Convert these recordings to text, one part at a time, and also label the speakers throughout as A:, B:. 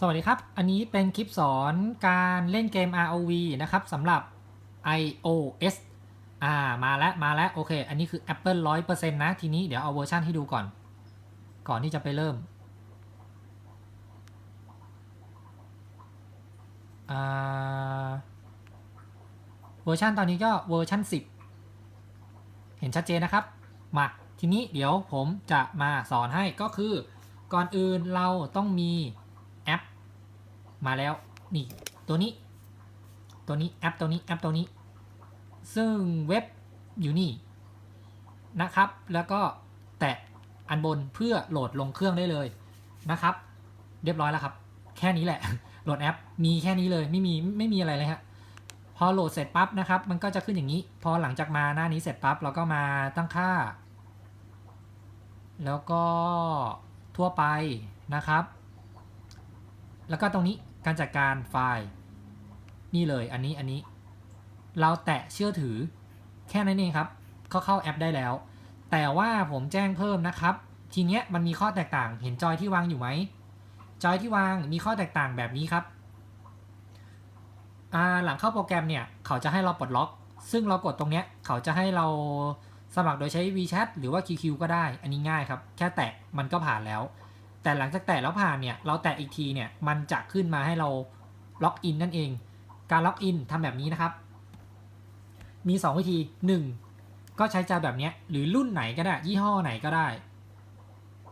A: สวัสดีครับ อันนี้เป็นคลิปสอนการเล่นเกม ROV นะครับสำหรับ iOS อ่า มาแล้ว มาแล้ว โอเค อันนี้คือ Apple 100%นะ ทีนี้เดี๋ยวเอาเวอร์ชันให้ดูก่อน ก่อนที่จะไปเริ่ม เวอร์ชันตอนนี้ก็เวอร์ชัน10 เห็นชัดเจนนะครับ มา ทีนี้เดี๋ยวผมจะมาสอนให้ก็คือ ก่อนอื่นเราต้องมี มาแล้วนี่ ตัวนี้ ตัวนี้แอปตัวนี้แอปตัวนี้ ซึ่งเว็บอยู่นี่นะครับ แล้วก็แตะอันบนเพื่อโหลดลงเครื่องได้เลยนะครับ เรียบร้อยแล้วครับ แค่นี้แหละ โหลดแอป มีแค่นี้เลยไม่มีไม่มีอะไรเลยฮะพอโหลดเสร็จปั๊บนะครับ มันก็จะขึ้นอย่างนี้ พอหลังจากมาหน้านี้เสร็จปั๊บเราก็มาตั้งค่า แล้วก็ทั่วไปนะครับ แล้วก็ตรงนี้ การจัดการไฟล์ นี่เลยอันนี้อันนี้ เราแตะเชื่อถือแค่นั้นเองครับก็เข้าแอปได้แล้ว แต่ว่าผมแจ้งเพิ่มนะครับ ทีเนี้ยมันมีข้อแตกต่างเห็นจอยที่วางอยู่ไหมจอยที่วางมีข้อแตกต่างแบบนี้ครับหลังเข้าโปรแกรมเนี่ย เขาจะให้เราปลดล็อก ซึ่งเรากดตรงเนี้ย เขาจะให้เราสมัครโดยใช้ WeChat หรือว่า QQ ก็ได้ อันนี้ง่ายครับ แค่แตะมันก็ผ่านแล้ว แต่หลังจากแตะแล้วผ่านเนี่ยเราแตะอีกทีเนี่ยมันจะขึ้นมาให้เราล็อกอินนั่นเอง การล็อกอินทำแบบนี้นะครับ มี 2 วิธี 1 ก็ใช้จอแบบเนี้ยหรือรุ่นไหนก็ได้ ยี่ห้อไหนก็ได้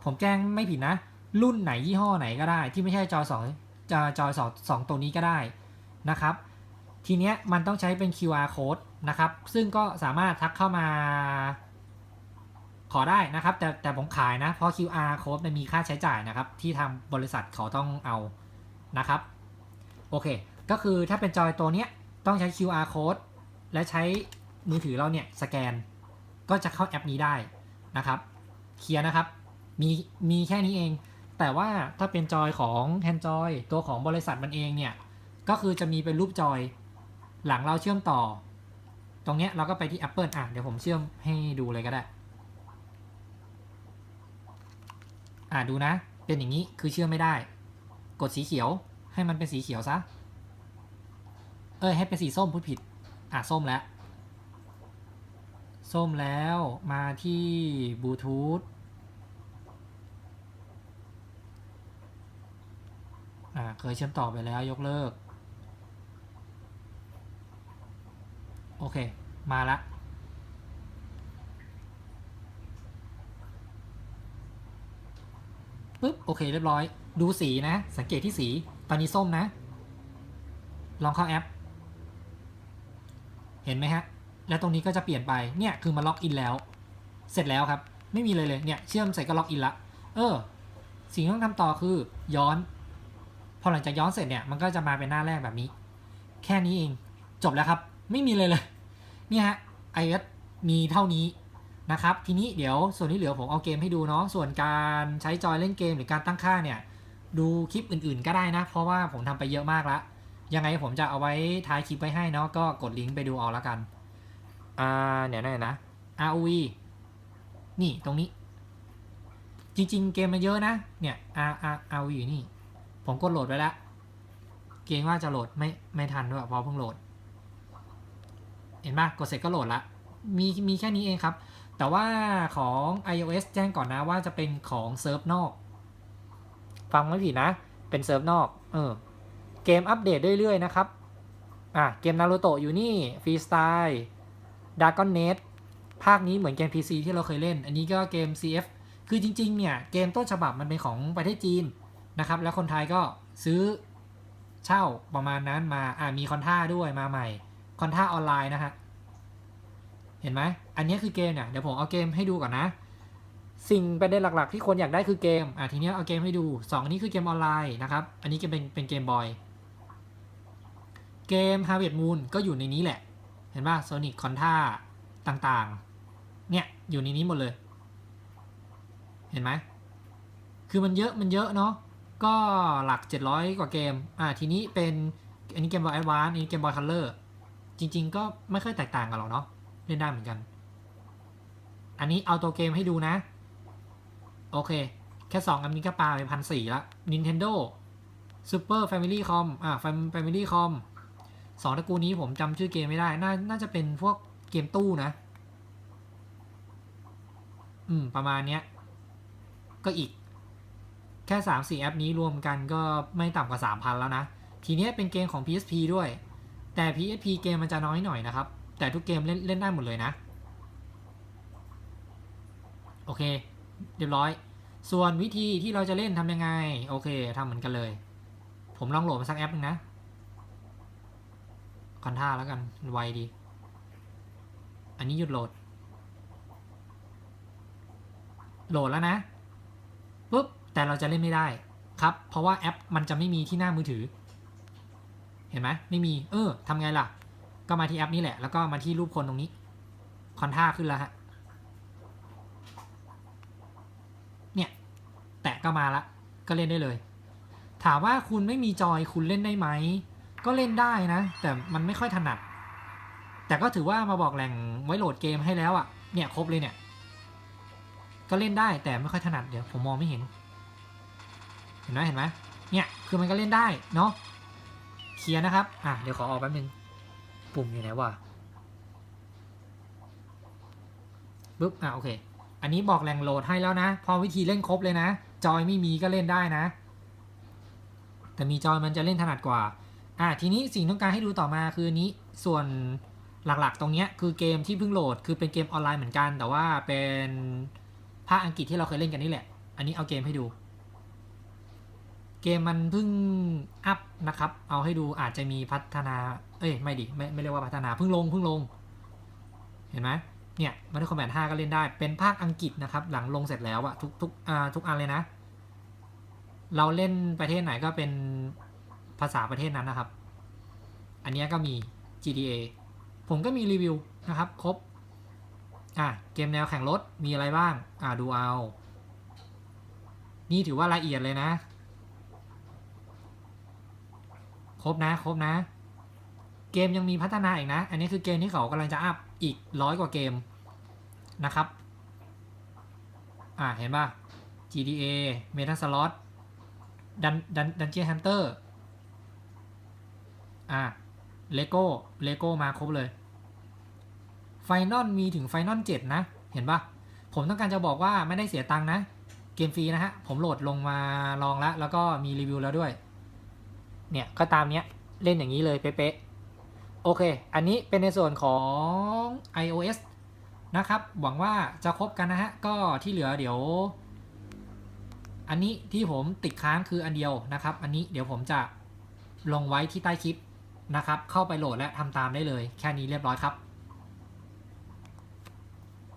A: ผมแจ้งไม่ผิดนะ รุ่นไหนยี่ห้อไหนก็ได้ ที่ไม่ใช่จอสองจอจอสองสองตัวนี้ก็ได้นะครับ ทีเนี้ยมันต้องใช้เป็น QR code นะครับ ซึ่งก็สามารถทักเข้ามา ขอได้นะครับ แต่แต่ผมขายนะ เพราะ QR code มันมีค่าใช้จ่ายนะครับ ที่ทางบริษัทเขาต้องเอานะครับ โอเค ก็คือถ้าเป็นจอยตัวเนี้ยต้องใช้ QR code และใช้มือถือเราเนี่ยสแกน ก็จะเข้าแอปนี้ได้นะครับ เคลียร์นะครับ มีมีแค่นี้เอง แต่ว่าถ้าเป็นจอยของแฮนจอยตัวของบริษัทมันเองเนี่ย ก็คือจะมีเป็นรูปจอย หลังเราเชื่อมต่อ ตรงเนี้ยเราก็ไปที่ Apple อะ เดี๋ยวผมเชื่อมให้ดูเลยก็ได้ อ่าดูนะ เป็นอย่างนี้คือเชื่อไม่ได้ กดสีเขียวให้มันเป็นสีเขียวซะ เอ้ยให้เป็นสีส้มพูดผิด อะส้มแล้ว ส้มแล้วมาที่บลูทูธอ่าเคยเชื่อมต่อไปแล้วยกเลิก โอเค มาละ ปึ๊บโอเคเรียบร้อย ดูสีนะ สังเกตที่สี ตอนนี้ส้มนะ ลองเข้าแอป เห็นไหมฮะ แล้วตรงนี้ก็จะเปลี่ยนไป เนี่ยคือมาล็อกอินแล้ว เสร็จแล้วครับ ไม่มีเลยเลย เนี่ยเชื่อมใส่ก็ล็อกอินละ เออ สิ่งที่ต้องทำต่อคือย้อน พอหลังจากย้อนเสร็จเนี่ย มันก็จะมาเป็นหน้าแรกแบบนี้ แค่นี้เอง จบแล้วครับ ไม่มีเลยเลย เนี่ยฮะ iOS มีเท่านี้ นะครับ ทีนี้เดี๋ยวส่วนที่เหลือผมเอาเกมให้ดูเนาะ ส่วนการใช้จอยเล่นเกมหรือการตั้งค่าเนี่ย ดูคลิปอื่นๆก็ได้นะ เพราะว่าผมทำไปเยอะมากละ ยังไงผมจะเอาไว้ท้ายคลิปไว้ให้เนาะ ก็กดลิงก์ไปดูเอาละกัน อ่าเดี๋ยวนะเดี๋ยวนะ ROV นี่ตรงนี้ จริง ๆ เกมมันเยอะนะ เนี่ย R R ROV อยู่นี่ ผมกดโหลดไว้แล้ว เกรงว่าจะโหลดไม่ไม่ทันด้วยเพราะเพิ่งโหลด เห็นปะกดเสร็จก็โหลดละมีมีแค่นี้เองครับ แต่ว่าของ iOS แจ้งก่อนนะว่าจะเป็นของเซิร์ฟนอก ฟังไม่ผิดนะ เป็นเซิร์ฟนอกเออเกมอัปเดตเรื่อยๆนะครับ อะ เกมนารูโตะอยู่นี่ฟรีสไตล์ดากอนเนตภาคนี้เหมือนเกม PC ที่เราเคยเล่น อันนี้ก็เกม CF คือจริง ๆ เนี่ย เกมต้นฉบับมันเป็นของประเทศจีนนะครับ แล้วคนไทยก็ซื้อเช่าประมาณนั้นมา อ่ามีคอนท่าด้วยมาใหม่ คอนท่าออนไลน์นะฮะ เห็นไหมอันนี้คือเกมเนี่ยเดี๋ยวผมเอาเกมให้ดูก่อนนะ สิ่งประเด็นหลักๆ ที่คนอยากได้คือเกมอะทีนี้เอาเกมให้ดู2อันนี้คือเกมออนไลน์นะครับ อันนี้จะเป็นเป็นเกมบอย เกม Harvest Moon ก็อยู่ในนี้แหละ เห็นป่ะ Sonic Contra ต่างๆ เนี่ยอยู่ในนี้หมดเลย เห็นไหมคือมันเยอะมันเยอะเนาะก็หลัก 700 กว่าเกม อ่า ทีนี้เป็น อันนี้เกมบอยแอดวานซ์อันนี้เกมบอยคัลเลอร์ จริง ๆ ก็ไม่ค่อยแตกต่างกันหรอกเนาะ เล่นได้เหมือนกัน อันนี้เอาตัวเกมให้ดูนะ โอเค แค่2อันนี้ก็ปาไปพันสี่ละ Nintendo Super Family Com อ่า Family Com สองตระกูลนี้ผมจำชื่อเกมไม่ได้ น่าน่าจะเป็นพวกเกมตู้นะ อืม ประมาณเนี้ย ก็อีก แค่สามสี่แอปนี้รวมกันก็ไม่ต่ำกว่าสามพันแล้วนะ ทีนี้เป็นเกมของ PSP ด้วย แต่ PSP เกมมันจะน้อยหน่อยนะครับ แต่ทุกเกมเล่นเล่นได้หมดเลยนะ โอเค เรียบร้อย ส่วนวิธีที่เราจะเล่นทำยังไง โอเคทำเหมือนกันเลย ผมลองโหลดมาสักแอปนึงนะคอนท่าแล้วกันไวดี อันนี้หยุดโหลด โหลดแล้วนะปุ๊บแต่เราจะเล่นไม่ได้ครับ เพราะว่าแอปมันจะไม่มีที่หน้ามือถือ เห็นไหมไม่มี เออทำไงล่ะ ก็มาที่แอปนี้แหละ แล้วก็มาที่รูปคนตรงนี้ คอนท่าขึ้นแล้วฮะ เนี่ย แตะก็มาละ ก็เล่นได้เลย ถามว่าคุณไม่มีจอยคุณเล่นได้ไหม ก็เล่นได้นะ แต่มันไม่ค่อยถนัด แต่ก็ถือว่ามาบอกแหล่งไว้โหลดเกมให้แล้วอะ่ะ เนี่ยครบเลยเนี่ย ก็เล่นได้แต่ไม่ค่อยถนัด เดี๋ยวผมมองไม่เห็น เห็นไหมเห็นไหมเนี่ย คือมันก็เล่นได้เนาะ เคลียร์นะครับ อะ เดี๋ยวขอออกแป๊บนึง ปุ่มอยู่ไหนวะปึ๊บอะโอเค อันนี้บอกแหล่งโหลดให้แล้วนะ พอวิธีเล่นครบเลยนะ จอยไม่มีก็เล่นได้นะ แต่มีจอยมันจะเล่นถนัดกว่า อะทีนี้สิ่งต้องการให้ดูต่อมาคือนี้ส่วนหลักๆ ตรงนี้คือเกมที่เพิ่งโหลด คือเป็นเกมออนไลน์เหมือนกัน แต่ว่าเป็นภาคอังกฤษที่เราเคยเล่นกันนี่แหละ อันนี้เอาเกมให้ดู เกมมันเพิ่งอัพนะครับ เอาให้ดูอาจจะมีพัฒนา เอ้ยไม่ดิไม่ไม่เรียกว่าพัฒนาเพิ่งลงเพิ่งลง เห็นไหมเนี่ยมันได้คอมแบท5ก็เล่นได้เป็นภาคอังกฤษนะครับ หลังลงเสร็จแล้วอะทุกทุกอ่าทุกอันเลยนะ เราเล่นประเทศไหนก็เป็นภาษาประเทศนั้นนะครับ อันนี้ก็มี GTA ผมก็มีรีวิวนะครับ ครบอะเกมแนวแข่งรถมีอะไรบ้าง อ่าดูเอา นี่ถือว่าละเอียดเลยนะ ครบนะ ครบนะ เกมยังมีพัฒนาอีกนะ อันนี้คือเกมที่เขากำลังจะอัพอีกร้อยกว่าเกมนะครับ อ่าเห็นป่ะ GTA Meta Slot ดันดันดันเจียนฮันเตอร์อ่าเลโก้เลโก้มาครบเลย ไฟนอลมีถึงไฟนอล7นะ เห็นป่ะผมต้องการจะบอกว่าไม่ได้เสียตังค์นะ เกมฟรีนะฮะ ผมโหลดลงมาลองแล้ว แล้วก็มีรีวิวแล้วด้วย เนี่ยก็ตามเนี้ยเล่นอย่างนี้เลยเป๊ะๆโอเค อันนี้เป็นในส่วนของ iOS นะครับ หวังว่าจะครบกันนะฮะ ก็ที่เหลือเดี๋ยว อันนี้ที่ผมติดค้างคืออันเดียวนะครับ อันนี้เดี๋ยวผมจะลงไว้ที่ใต้คลิปนะครับ เข้าไปโหลดและทำตามได้เลย แค่นี้เรียบร้อยครับ